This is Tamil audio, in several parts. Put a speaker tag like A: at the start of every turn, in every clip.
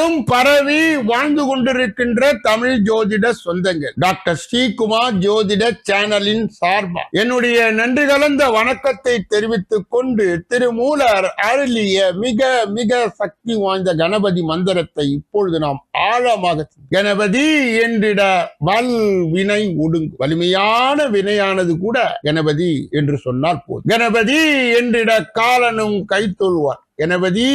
A: முழுவதும் பரவி வாழ்ந்து கொண்டிருக்கின்ற தமிழ் ஜோதிட சொந்தங்கள். டாக்டர் ஸ்ரீகுமார் ஜோதிட சேனலின் சார்பா. என்னுடைய நன்றி கலந்த வணக்கத்தை தெரிவித்துக் கொண்டு திருமூலர் அருளிய மிக மிக சக்தி வாய்ந்த கணபதி மந்திரத்தை இப்பொழுது நாம் ஆழமாக கணபதி என்றிட வல் வினை ஒடுங்கு வலிமையான வினையானது கூட கணபதி என்று சொன்னால் போதும். கணபதி என்றிட காலனும் கைத்தொழுவார். கணபதி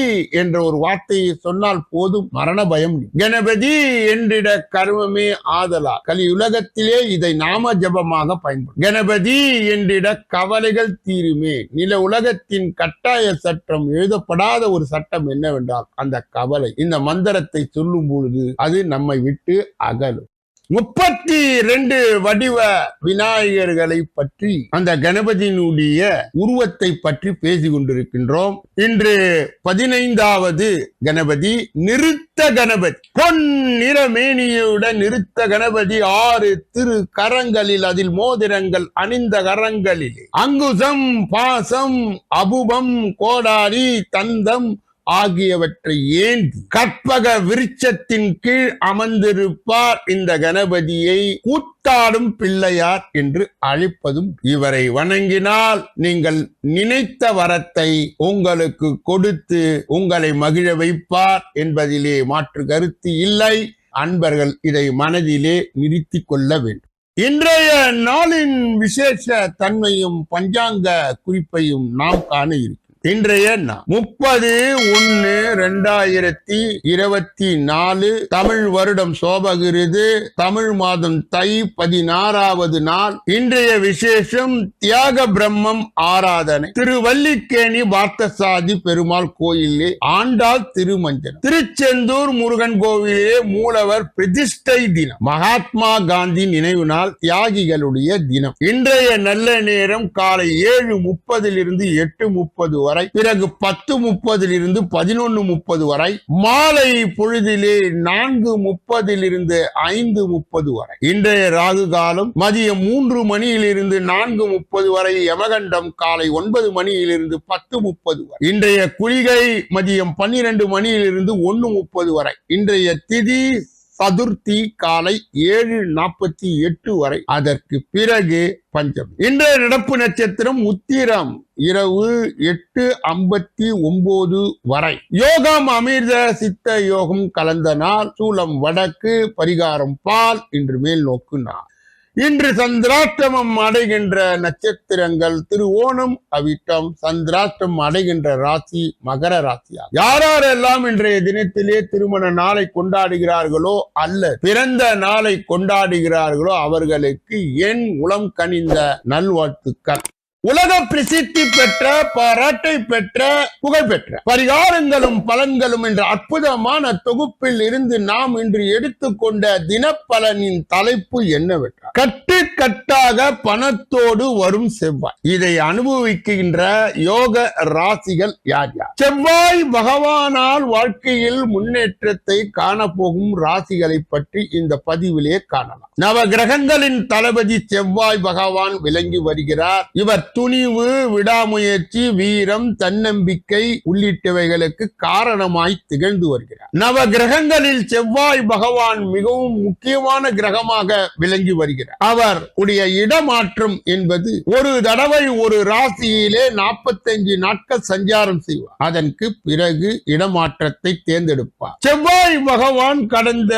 A: என்ற ஒரு வார்த்தையை சொன்னால் போதும் மரண பயம் கணபதி என்றிட கர்மமே ஆதலா. கலியுலகத்திலே இதை நாம ஜபமாக பயன்படும் கணபதி என்றிட கவலைகள் தீருமே. நில உலகத்தின் கட்டாய சட்டம் எழுதப்படாத ஒரு சட்டம் என்னவென்றால் அந்த கவலை. இந்த மந்திரத்தை சொல்லும் பொழுது அது நம்மை விட்டு அகலும். முப்பத்தி ரெண்டு வடிவ விநாயகர்களை பற்றி அந்த கணபதியினுடைய உருவத்தை பற்றி பேசி கொண்டிருக்கின்றோம் இன்று பதினைந்தாவது கணபதி நிறுத்த கணபதி. பொன் நிறமேனியுடன் நிறுத்த கணபதி ஆறு திரு கரங்களில் அதில் மோதிரங்கள் அணிந்த கரங்களில். அங்குசம் பாசம் அபுபம் கோடாரி தந்தம் ஆகியவற்றை ஏந்தி கற்பக விருட்சத்தின் கீழ் அமர்ந்திருப்பார் இந்த கணபதியை கூத்தாடும் பிள்ளையார் என்று அழைப்பதும் இவரை வணங்கினால் நீங்கள் நினைத்த வரத்தை உங்களுக்கு கொடுத்து உங்களை மகிழ வைப்பார் என்பதிலே மாற்று கருத்து இல்லை. அன்பர்கள் இதை மனதிலே நிறுத்தி கொள்ள வேண்டும். இன்றைய நாளின் விசேஷ தன்மையும் பஞ்சாங்க குறிப்பையும் நாம் காண இருக்கிறோம். இன்றைய நாள். முப்பது ஒன்னு ரெண்டாயிரத்தி இருபத்தி நாலு தமிழ் வருடம் சோபகிருது. தமிழ் மாதம் தை பதினாறாவது நாள். இன்றைய விசேஷம் தியாக பிரம்மம் ஆராதனை. திருவல்லிக்கேணி பார்த்தசாதி பெருமாள் கோயிலே ஆண்டாள் திருமஞ்சன் திருச்செந்தூர் முருகன் கோவிலே மூலவர் பிரதிஷ்டை தினம். மகாத்மா காந்தி நினைவு நாள் தியாகிகளுடைய தினம். இன்றைய நல்ல நேரம் காலை ஏழு முப்பதிலிருந்து எட்டு முப்பது வரை பிறகு பத்து முப்பதிலிருந்து பதினொன்னு முப்பது வரை மாலை பொழுதிலே நான்கு முப்பதிலிருந்து ஐந்து முப்பது வரை. இன்றைய ராகு காலம் மதியம் மூன்று மணியிலிருந்து நான்கு முப்பது வரை யமகண்டம் காலை ஒன்பது மணியிலிருந்து பத்து முப்பது வரை. இன்றைய குளிகை மதியம் பன்னிரண்டு மணியிலிருந்து ஒன்னு முப்பது வரை. இன்றைய திதி சதுர்த்தி காலை ஏழு நாற்பத்தி எட்டு வரை. அதற்கு பிறகு பஞ்சமி. இன்றைய நடப்பு நட்சத்திரம் உத்திரம் இரவு எட்டு ஐம்பத்தி ஒன்பது வரை. யோகம் அமிர்த சித்த யோகம் கலந்த நாள் சூலம் வடக்கு பரிகாரம் பால் இன்று மேல் நோக்கு நாள். இன்று சந்திராஷ்டமம் அடைகின்ற நட்சத்திரங்கள் திருவோணம் அவிட்டம் சந்திராஷ்டம் அடைகின்ற ராசி மகர ராசியா யாரெல்லாம் இன்றைய தினத்திலே திருமண நாளை கொண்டாடுகிறார்களோ அல்ல பிறந்த நாளை கொண்டாடுகிறார்களோ அவர்களுக்கு என் உளம் கனிந்த நல்வாழ்த்துக்கள். உலக பிரசித்தி பெற்ற பாராட்டை பெற்ற புகழ் பெற்ற பரிகாரங்களும் பலன்களும் என்ற அற்புதமான தொகுப்பில் இருந்து நாம் இன்று எடுத்துக்கொண்ட தினப்பலனின் தலைப்பு என்னவென்றால் கட்டு கட்டாக பணத்தோடு வரும் செவ்வாய். இதை அனுபவிக்கின்ற யோக ராசிகள் யார் யார்? செவ்வாய் பகவானால் வாழ்க்கையில் முன்னேற்றத்தை காணப்போகும் ராசிகளை பற்றி இந்த பதிவிலே காணலாம். நவ கிரகங்களின் தளபதி செவ்வாய் பகவான் விளங்கி வருகிறார். இவர் துணிவு விடாமுயற்சி வீரம் தன்னம்பிக்கை உள்ளிட்டவைகளுக்கு காரணமாய் திகழ்ந்து வருகிறார். நவ கிரகங்களில் செவ்வாய் பகவான் மிகவும் முக்கியமான கிரகமாக விளங்கி வருகிறார். அவர் உடைய இடமாற்றம் என்பது ஒரு தடவை ஒரு ராசியிலே நாற்பத்தஞ்சு நாட்கள் சஞ்சாரம் செய்வார். அதற்கு பிறகு இடமாற்றத்தை தேர்ந்தெடுப்பார். செவ்வாய் பகவான் கடந்த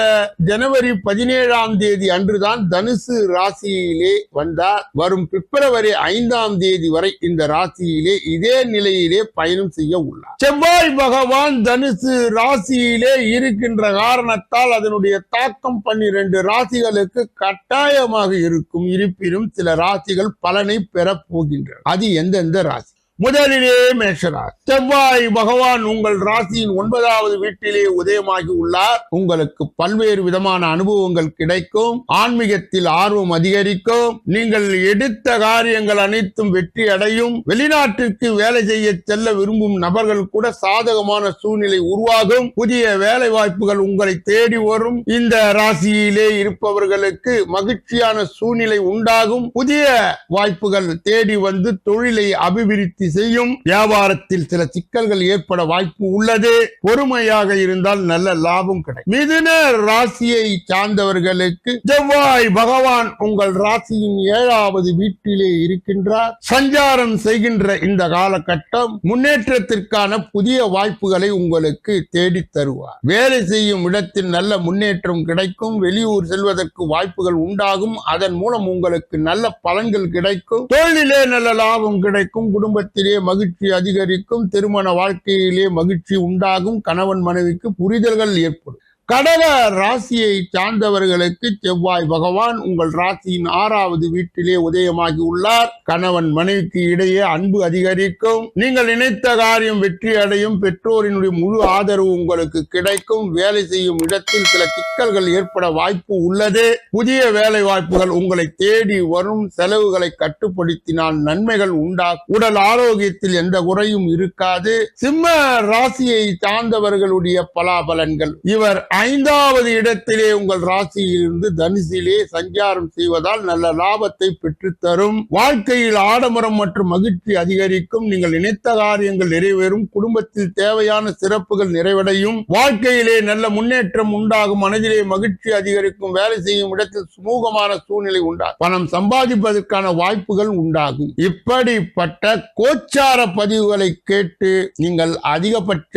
A: ஜனவரி பதினேழாம் தேதி அன்றுதான் தனுசு ராசியிலே வந்தார். வரும் பிப்ரவரி ஐந்தாம் தேதி வரை இந்த ராசியிலே இதே நிலையிலே பயணம் செய்ய உள்ளார். செவ்வாய் பகவான் தனுசு ராசியிலே இருக்கின்ற காரணத்தால் அதனுடைய தாக்கம் பன்னிரண்டு ராசிகளுக்கு கட்டாயமாக இருக்கும். இருப்பினும் சில ராசிகள் பலனை பெறப் போகின்றன. அது எந்தெந்த ராசி? முதலிலே மேஷராசி செவ்வாய் பகவான் உங்கள் ராசியின் ஒன்பதாவது வீட்டிலே உதயமாகி உள்ளார். உங்களுக்கு பல்வேறு விதமான அனுபவங்கள் கிடைக்கும். ஆன்மீகத்தில் ஆர்வம் அதிகரிக்கும். நீங்கள் எடுத்த காரியங்கள் அனைத்தும் வெற்றி அடையும். வெளிநாட்டிற்கு வேலை செய்ய செல்ல விரும்பும் நபர்கள் கூட சாதகமான சூழ்நிலை உருவாகும். புதிய வேலை வாய்ப்புகள் உங்களை தேடி வரும். இந்த ராசியிலே இருப்பவர்களுக்கு மகிழ்ச்சியான சூழ்நிலை உண்டாகும். புதிய வாய்ப்புகள் தேடி வந்து தொழிலை அபிவிருத்தி பூர்த்தி செய்யும். வியாபாரத்தில் சில சிக்கல்கள் ஏற்பட வாய்ப்பு உள்ளது. பொறுமையாக இருந்தால் நல்ல லாபம் கிடைக்கும். மிதுன ராசியை சார்ந்தவர்களுக்கு செவ்வாய் பகவான் உங்கள் ராசியின் ஏழாவது வீட்டிலே இருக்கின்றார். சஞ்சாரம் செய்கின்ற இந்த காலகட்டம் முன்னேற்றத்திற்கான புதிய வாய்ப்புகளை உங்களுக்கு தேடி தருவார். வேலை செய்யும் இடத்தில் நல்ல முன்னேற்றம் கிடைக்கும். வெளியூர் செல்வதற்கு வாய்ப்புகள் உண்டாகும். அதன் மூலம் உங்களுக்கு நல்ல பலன்கள் கிடைக்கும். தொழிலே நல்ல லாபம் கிடைக்கும். குடும்பத்தில் மகிழ்ச்சி அதிகரிக்கும் திருமண வாழ்க்கையிலே மகிழ்ச்சி உண்டாகும் கணவன் மனைவிக்கு புரிதல்கள் ஏற்படும். கடக ராசியை சார்ந்தவர்களுக்கு செவ்வாய் பகவான் உங்கள் ராசியின் ஆறாவது வீட்டிலே உதயமாகி உள்ளார். கணவன் மனைவிக்கு இடையே அன்பு அதிகரிக்கும். நீங்கள் நினைத்த காரியம் வெற்றி அடையும். பெற்றோரினுடைய முழு ஆதரவு உங்களுக்கு கிடைக்கும். வேலை செய்யும் இடத்தில் சில சிக்கல்கள் ஏற்பட வாய்ப்பு உள்ளது. புதிய வேலை வாய்ப்புகள் உங்களை தேடி வரும். செலவுகளை கட்டுப்படுத்தினால் நன்மைகள் உண்டா? உடல் ஆரோக்கியத்தில் எந்த குறையும் இருக்காது. சிம்ம ராசியை சார்ந்தவர்களுடைய பலாபலன்கள். இவர் ஐந்தாவது இடத்திலே உங்கள் ராசியிலிருந்து தனுசிலே சஞ்சாரம் செய்வதால் நல்ல லாபத்தை பெற்றுத்தரும். வாழ்க்கையில் ஆடம்பரம் மற்றும் மகிழ்ச்சி அதிகரிக்கும். நீங்கள் நினைத்த காரியங்கள் நிறைவேறும். குடும்பத்தில் தேவையான சிறப்புகள் நிறைவடையும். வாழ்க்கையிலே நல்ல முன்னேற்றம் உண்டாகும். மனதிலே மகிழ்ச்சி அதிகரிக்கும். வேலை செய்யும் இடத்தில் சுமூகமான சூழ்நிலை உண்டாகும் பணம் சம்பாதிப்பதற்கான வாய்ப்புகள் உண்டாகும். இப்படிப்பட்ட கோச்சார பதிவுகளை கேட்டு நீங்கள் அதிகபட்ச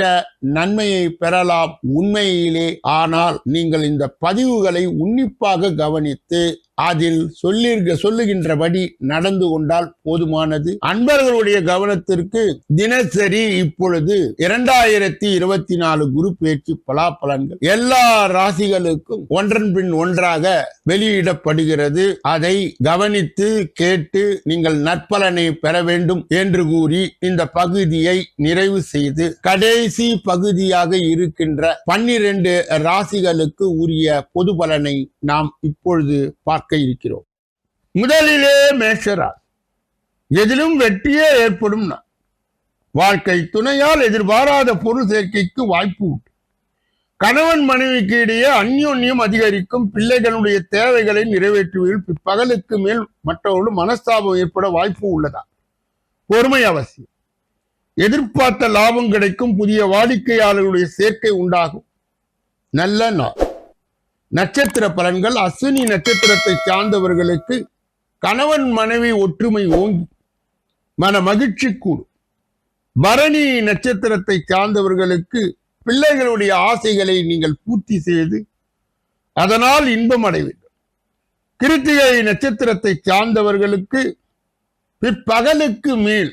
A: நன்மையை பெறலாம். உண்மையிலே ஆனால் நீங்கள் இந்த பதிவுகளை உன்னிப்பாக கவனித்து அதில் சொல்லி சொல்லுகின்றபடி நடந்து கொண்டால் போதுமானது. அன்பர்களுடைய கவனத்திற்கு தினசரி இப்பொழுது இரண்டாயிரத்தி இருபத்தி நாலு குரு பேச்சு பலாபலன்கள் எல்லா ராசிகளுக்கும் ஒன்றன் பின் ஒன்றாக வெளியிடப்படுகிறது. அதை கவனித்து கேட்டு நீங்கள் நற்பலனை பெற வேண்டும் என்று கூறி இந்த பகுதியை நிறைவு செய்து கடைசி பகுதியாக இருக்கின்ற பன்னிரண்டு ராசிகளுக்கு உரிய பொது பலனை நாம் இப்பொழுது பார்க்க இருக்கிறோம். முதலிலே மேஷரா எதிலும் வெற்றியே ஏற்படும் வாழ்க்கை துணையால் எதிர்பாராத பொருள் சேர்க்கைக்கு வாய்ப்பு உண்டு. கணவன் மனைவிக்கு இடையே அந்யோன்யம் அதிகரிக்கும். பிள்ளைகளுடைய தேவைகளை நிறைவேற்றுவதில் பிற்பகலுக்கு மேல் மற்றவர்களும் மனஸ்தாபம் ஏற்பட வாய்ப்பு உள்ளதா? பொறுமை அவசியம். எதிர்பார்த்த லாபம் கிடைக்கும். புதிய வாடிக்கையாளர்களுடைய சேர்க்கை உண்டாகும். நல்ல நாள். நட்சத்திர பலன்கள் அஸ்வினி நட்சத்திரத்தை சார்ந்தவர்களுக்கு கணவன் மனைவி ஒற்றுமை ஓங்கி மன மகிழ்ச்சி கூடும். பரணி நட்சத்திரத்தை சார்ந்தவர்களுக்கு பிள்ளைகளுடைய ஆசைகளை நீங்கள் பூர்த்தி செய்து அதனால் இன்பம் அடைவீர்கள் கிருத்திகை நட்சத்திரத்தை சார்ந்தவர்களுக்கு பிற்பகலுக்கு மேல்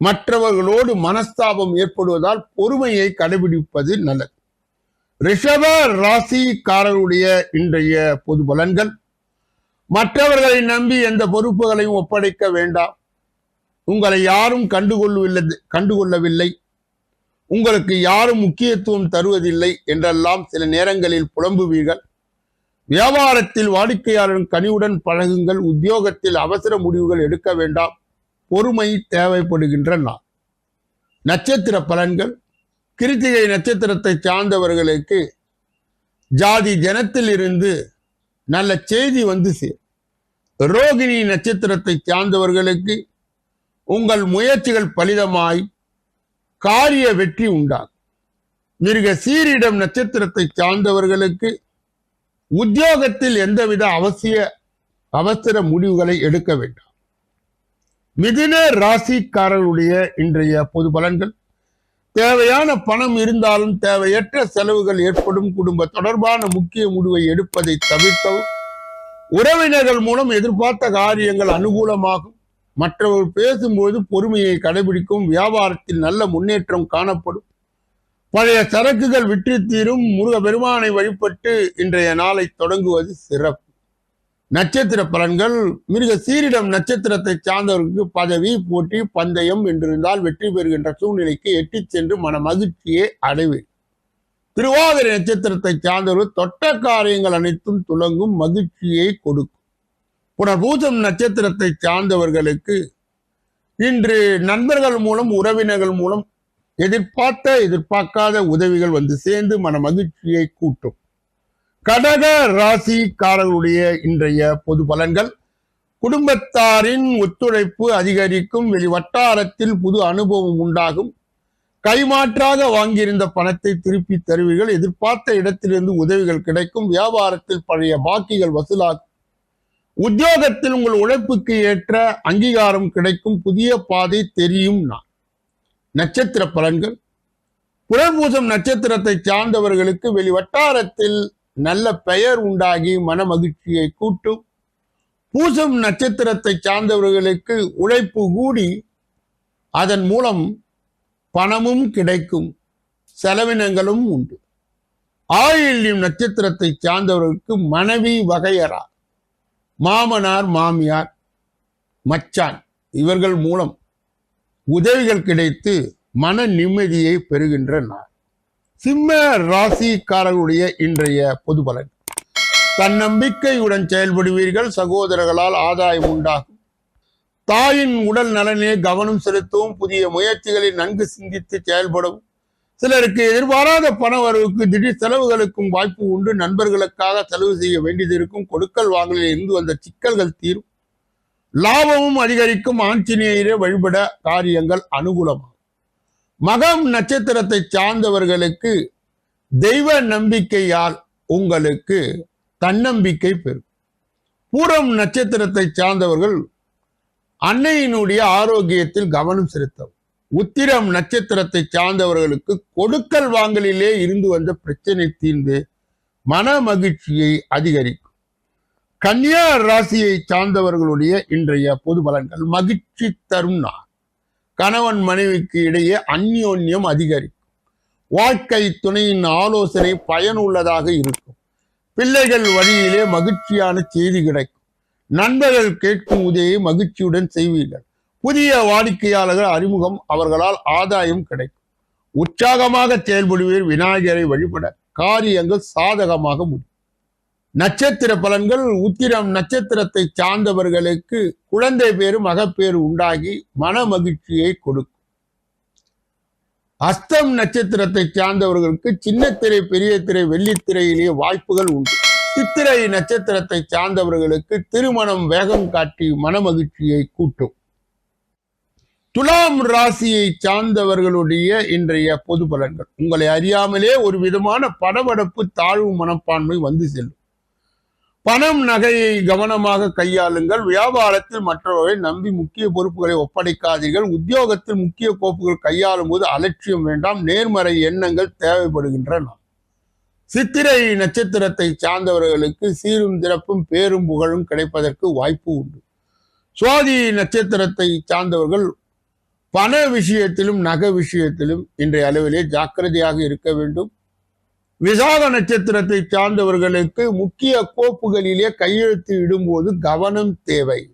A: மற்றவர்களோடு மனஸ்தாபம் ஏற்படுவதால் பொறுமையை கடைபிடிப்பது நல்லது. ரிஷப ராசிக்காரருடைய இன்றைய பொது பலன்கள். மற்றவர்களை நம்பி எந்த பொறுப்புகளையும் ஒப்படைக்க வேண்டாம். உங்களை யாரும் கண்டுகொள்ளவில்லை கண்டுகொள்ளவில்லை. உங்களுக்கு யாரும் முக்கியத்துவம் தருவதில்லை என்றெல்லாம் சில நேரங்களில் புலம்புவீர்கள். வியாபாரத்தில் வாடிக்கையாளரின் கனிவுடன் பழகுங்கள் உத்தியோகத்தில் அவசர முடிவுகள் எடுக்க வேண்டாம். பொறுமை தேவைப்படுகின்ற நாள் நட்சத்திர பலன்கள் கிருத்திகை நட்சத்திரத்தை சார்ந்தவர்களுக்கு ஜாதி ஜனத்தில் இருந்து நல்ல செய்தி வந்து சேரும். ரோகிணி நட்சத்திரத்தை சார்ந்தவர்களுக்கு உங்கள் முயற்சிகள் பலிதமாய் காரிய வெற்றி உண்டாகும். மிருக சீரிடம் நட்சத்திரத்தை சார்ந்தவர்களுக்கு உத்தியோகத்தில் எந்தவித அவசிய அவசர முடிவுகளை எடுக்க வேண்டாம். மிதுன ராசிக்காரர்களுடைய இன்றைய பொது பலன்கள் தேவையான பணம் இருந்தாலும் தேவையற்ற செலவுகள் ஏற்படும் குடும்ப தொடர்பான முக்கிய முடிவை எடுப்பதை தவிர்க்கவும். உறவினர்கள் மூலம் எதிர்பார்த்த காரியங்கள் அனுகூலமாகும். மற்றவர்கள் பேசும்போது பொறுமையை கடைபிடிக்கும். வியாபாரத்தில் நல்ல முன்னேற்றம் காணப்படும். பழைய சரக்குகள் விற்று தீரும். முருக பெருமானை வழிபட்டு இன்றைய நாளை தொடங்குவது சிறப்பு. நட்சத்திர பலன்கள். மிருக சீரிடம் நட்சத்திரத்தை சார்ந்தவர்களுக்கு பதவி போட்டி பந்தயம் என்றிருந்தால் வெற்றி பெறுகின்ற சூழ்நிலைக்கு எட்டி சென்று மன மகிழ்ச்சியை அடைவேன். திருவாதிரை நட்சத்திரத்தை சார்ந்தவர்கள் தொட்ட காரியங்கள் அனைத்தும் துலங்கும் மகிழ்ச்சியை கொடுக்கும். புனர்பூசம் நட்சத்திரத்தை சார்ந்தவர்களுக்கு இன்று நண்பர்கள் மூலம் உறவினர்கள் மூலம் எதிர்பார்த்த எதிர்பார்க்காத உதவிகள் வந்து சேர்ந்து மன மகிழ்ச்சியை கூட்டும். கடக ராசிக்காரர்களுடைய இன்றைய பொது பலன்கள். குடும்பத்தாரின் ஒத்துழைப்பு அதிகரிக்கும் வெளி வட்டாரத்தில் புது அனுபவம் உண்டாகும். கைமாற்றாக வாங்கியிருந்த பணத்தை திருப்பி தருவீர்கள். எதிர்பார்த்த இடத்திலிருந்து உதவிகள் கிடைக்கும். வியாபாரத்தில் பழைய பாக்கிகள் வசூலாகும். உத்தியோகத்தில் உங்கள் உழைப்புக்கு ஏற்ற அங்கீகாரம் கிடைக்கும். புதிய பாதை தெரியும் நான். நட்சத்திர பலன்கள். புலன்பூசம் நட்சத்திரத்தை சார்ந்தவர்களுக்கு வெளி வட்டாரத்தில் நல்ல பெயர் உண்டாகி மன மகிழ்ச்சியை கூட்டும். பூசம் நட்சத்திரத்தை சார்ந்தவர்களுக்கு உழைப்பு கூடி அதன் மூலம் பணமும் கிடைக்கும் செலவினங்களும் உண்டு. ஆயில்யம் நட்சத்திரத்தை சார்ந்தவர்களுக்கு மனைவி வகையறா மாமனார் மாமியார் மச்சான் இவர்கள் மூலம் உதவிகள் கிடைத்து மன நிம்மதியை பெறுகின்ற நாள் சிம்ம ராசிக்காரர்களுடைய இன்றைய பொது பலன். தன்னம்பிக்கையுடன் செயல்படுவீர்கள் சகோதரர்களால் ஆதாயம் உண்டாகும். தாயின் உடல் நலனே கவனம் செலுத்தவும் புதிய முயற்சிகளை நன்கு சிந்தித்து செயல்படவும் சிலருக்கு எதிர்பாராத பண வரவுக்கு திடீர் செலவுகளுக்கும் வாய்ப்பு உண்டு. நண்பர்களுக்காக செலவு செய்ய வேண்டியது இருக்கும். கொடுக்கல் வாங்கலில் இருந்து வந்த சிக்கல்கள் தீரும். லாபமும் அதிகரிக்கும். ஆஞ்சநேயரை வழிபட காரியங்கள் அனுகூலமாகும். மகம் நட்சத்திரத்தை சார்ந்தவர்களுக்கு தெய்வ நம்பிக்கையால் உங்களுக்கு தன்னம்பிக்கை பெறும். பூரம் நட்சத்திரத்தை சார்ந்தவர்கள் அன்னையினுடைய ஆரோக்கியத்தில் கவனம் செலுத்தவும். உத்திரம் நட்சத்திரத்தை சார்ந்தவர்களுக்கு கொடுக்கல் வாங்கலிலே இருந்து வந்த பிரச்சனை தீர்ந்து மன மகிழ்ச்சியை அதிகரிக்கும். கன்னியா ராசியை சார்ந்தவர்களுடைய இன்றைய பொது பலன்கள் மகிழ்ச்சி தரும் நாள். கணவன் மனைவிக்கு இடையே அந்யோன்யம் அதிகரிக்கும். வாழ்க்கை துணையின் ஆலோசனை பயனுள்ளதாக இருக்கும். பிள்ளைகள் வழியிலே மகிழ்ச்சியான செய்தி கிடைக்கும். நண்பர்கள் கேட்கும் உதவியை மகிழ்ச்சியுடன் செய்வீர்கள். புதிய வாடிக்கையாளர்கள் அறிமுகம் அவர்களால் ஆதாயம் கிடைக்கும். உற்சாகமாக செயல்படுவீர் விநாயகரை வழிபட காரியங்கள் சாதகமாக முடியும். நட்சத்திர பலன்கள் உத்திரம் நட்சத்திரத்தை சார்ந்தவர்களுக்கு குழந்தை பேரு மகப்பேறு உண்டாகி மன மகிழ்ச்சியை கொடுக்கும். அஸ்தம் நட்சத்திரத்தை சார்ந்தவர்களுக்கு சின்ன திரை பெரிய திரை வெள்ளித்திரையிலேயே வாய்ப்புகள் உண்டு. சித்திரை நட்சத்திரத்தை சார்ந்தவர்களுக்கு திருமணம் வேகம் காட்டி மனமகிழ்ச்சியை கூட்டும். துலாம் ராசியை சார்ந்தவர்களுடைய இன்றைய பொது பலன்கள். உங்களை அறியாமலே ஒரு விதமான படபடப்பு தாழ்வு மனப்பான்மை வந்து செல்லும். பணம் நகையை கவனமாக கையாளுங்கள். வியாபாரத்தில் மற்றவர்களை நம்பி முக்கிய பொறுப்புகளை ஒப்படைக்காதீர்கள். உத்தியோகத்தில் முக்கிய கோப்புகள் கையாளும் போது அலட்சியம் வேண்டாம். நேர்மறை எண்ணங்கள் தேவைப்படுகின்றன. சித்திரை நட்சத்திரத்தை சார்ந்தவர்களுக்கு சீரும் திறப்பும் பேரும் புகழும் கிடைப்பதற்கு வாய்ப்பு உண்டு. சுவாதி நட்சத்திரத்தை சார்ந்தவர்கள் பண விஷயத்திலும் நகை விஷயத்திலும் இன்றைய அளவிலே ஜாக்கிரதையாக இருக்க வேண்டும். விசாக நட்சத்திரத்தை சார்ந்தவர்களுக்கு முக்கிய கோப்புகளிலே கையெழுத்து இடும்போது கவனம் தேவை.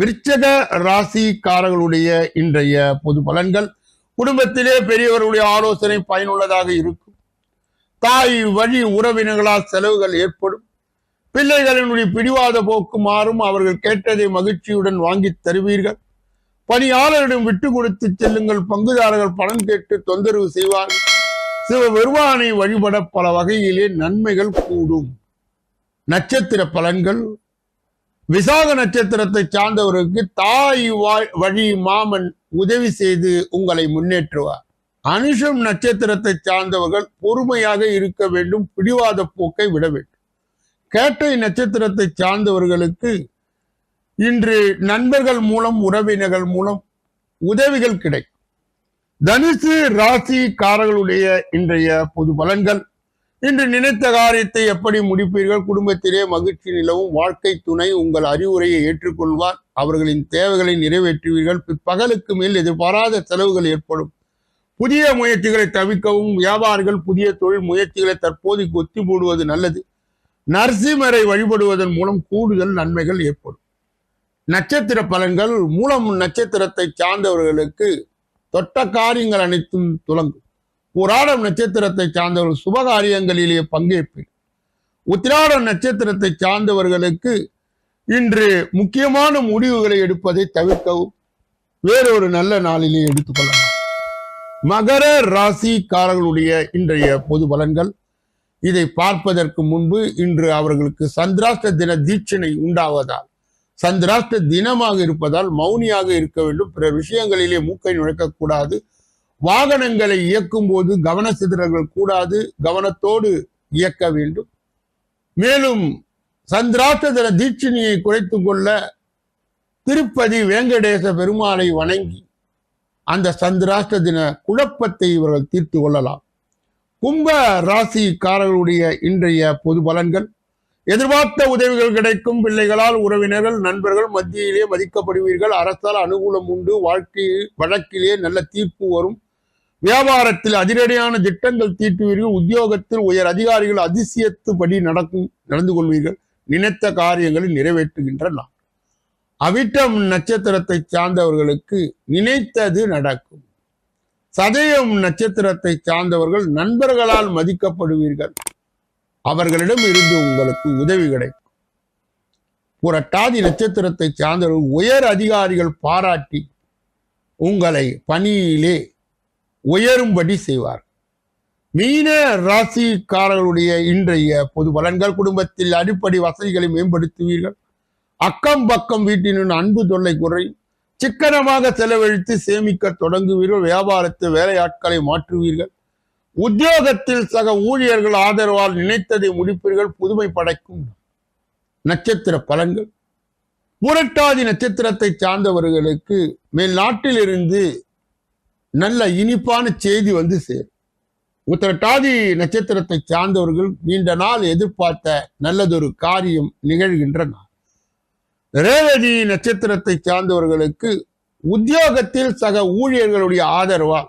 A: விருச்சக ராசிக்காரர்களுடைய இன்றைய பொது பலன்கள். குடும்பத்திலே பெரியவர்களுடைய ஆலோசனை பயனுள்ளதாக இருக்கும். தாய் வழி உறவினர்களால் செலவுகள் ஏற்படும். பிள்ளைகளினுடைய பிடிவாத போக்கு மாறும். அவர்கள் கேட்டதை மகிழ்ச்சியுடன் வாங்கி தருவீர்கள். பணியாளரிடம் விட்டு கொடுத்து செல்லுங்கள். பங்குதாரர்கள் பணம் கேட்டு தொந்தரவு செய்வார்கள். சிவபெருமானை வழிபட பல வகையிலே நன்மைகள் கூடும். நட்சத்திர பலன்கள். விசாக நட்சத்திரத்தை சார்ந்தவருக்கு தாய் வழி மாமன் உதவி செய்து உங்களை முன்னேற்றுவார். அனுஷம் நட்சத்திரத்தை சார்ந்தவர்கள் பொறுமையாக இருக்க வேண்டும் பிடிவாத போக்கை விட வேண்டும். கேட்டை நட்சத்திரத்தை சார்ந்தவர்களுக்கு இன்று நண்பர்கள் மூலம் உறவினர்கள் மூலம் உதவிகள் கிடைக்கும். தனுசு ராசிக்காரர்களுடைய இன்றைய பொது பலன்கள். இன்று நினைத்த காரியத்தை எப்படி முடிப்பீர்கள்? குடும்பத்திலே மகிழ்ச்சி நிலவும். வாழ்க்கை துணை உங்கள் அறிவுரையை ஏற்றுக்கொள்வார். அவர்களின் தேவைகளை நிறைவேற்றுவீர்கள். பிற்பகலுக்கு மேல் எதிர்பாராத செலவுகள் ஏற்படும். புதிய முயற்சிகளை தவிர்க்கவும். வியாபாரிகள் புதிய தொழில் முயற்சிகளை தற்போது ஒத்தி போடுவது நல்லது. நரசிம்மரை வழிபடுவதன் மூலம் கூடுதல் நன்மைகள் ஏற்படும். நட்சத்திர பலன்கள் மூலம் நட்சத்திரத்தை சார்ந்தவர்களுக்கு தொட்ட காரியங்கள் அனைத்தும் துலங்கும். புராடம் நட்சத்திரத்தை சார்ந்தவர்கள் சுப காரியங்களிலேயே பங்கேற்பேன். உத்திராடம் நட்சத்திரத்தை சார்ந்தவர்களுக்கு இன்று முக்கியமான முடிவுகளை எடுப்பதை தவிர்க்கவும் வேறொரு நல்ல நாளிலே எடுத்துக்கொள்ளலாம். மகர ராசிக்காரர்களுடைய இன்றைய பொது பலன்கள். இதை பார்ப்பதற்கு முன்பு இன்று அவர்களுக்கு சந்திராஷ்ட தின தீட்சணை உண்டாவதால் சந்திராஷ்ட தினமாக இருப்பதால் மௌனியாக இருக்க வேண்டும். பிற விஷயங்களிலே மூக்கை நுழைக்கக்கூடாது. வாகனங்களை இயக்கும் போது கவன சிதறல்கள் கூடாது. கவனத்தோடு இயக்க வேண்டும். மேலும் சந்திராஷ்ட தின தீட்சிணியை குறைத்து கொள்ள திருப்பதி வேங்கடேச பெருமாளை வணங்கி அந்த சந்திராஷ்ட தின குழப்பத்தை இவர்கள் தீர்த்து கொள்ளலாம். கும்ப ராசிக்காரர்களுடைய இன்றைய பொது பலன்கள் எதிர்பார்த்த உதவிகள் கிடைக்கும். பிள்ளைகளால் உறவினர்கள் நண்பர்கள் மத்தியிலே மதிக்கப்படுவீர்கள். அரசால் அனுகூலம் உண்டு. வாழ்க்கையில் வழக்கிலே நல்ல தீர்ப்பு வரும். வியாபாரத்தில் அதிரடியான திட்டங்கள் தீட்டுவீர்கள். உத்தியோகத்தில் உயர் அதிகாரிகள் அதிசயத்துப்படி நடக்கும் நடந்து கொள்வீர்கள். நினைத்த காரியங்களை நிறைவேற்றுகின்ற நாள். அவிட்டம் நட்சத்திரத்தை சார்ந்தவர்களுக்கு நினைத்தது நடக்கும். சதயம் நட்சத்திரத்தை சார்ந்தவர்கள் நண்பர்களால் மதிக்கப்படுவீர்கள். அவர்களிடம் இருந்து உங்களுக்கு உதவி கிடைக்கும். புரட்டாதி நட்சத்திரத்தை சார்ந்தவர்கள் உயர் அதிகாரிகள் பாராட்டி உங்களை பணியிலே உயரும்படி செய்வார். மீன ராசிக்காரர்களுடைய இன்றைய பொது பலன்கள் குடும்பத்தில் அடிப்படை வசதிகளை மேம்படுத்துவீர்கள். அக்கம் பக்கம் வீட்டினுடன் அன்பு தொல்லை குறையும். சிக்கனமாக செலவழித்து சேமிக்க தொடங்குவீர்கள். வியாபாரத்து வேலையாட்களை மாற்றுவீர்கள். உத்தியோகத்தில் சக ஊழியர்கள் ஆதரவால் நினைத்ததை முடிப்பீர்கள் புதுமை படைக்கும் நட்சத்திர பலன்கள். புரட்டாதி நட்சத்திரத்தை சார்ந்தவர்களுக்கு மேல் நாட்டிலிருந்து நல்ல இனிப்பான செய்தி வந்து சேரும். உத்திரட்டாதி நட்சத்திரத்தை சார்ந்தவர்கள் நீண்ட நாள் எதிர்பார்த்த நல்லதொரு காரியம் நிகழ்கின்ற நாள். ரேவதி நட்சத்திரத்தை சார்ந்தவர்களுக்கு உத்தியோகத்தில் சக ஊழியர்களுடைய ஆதரவால்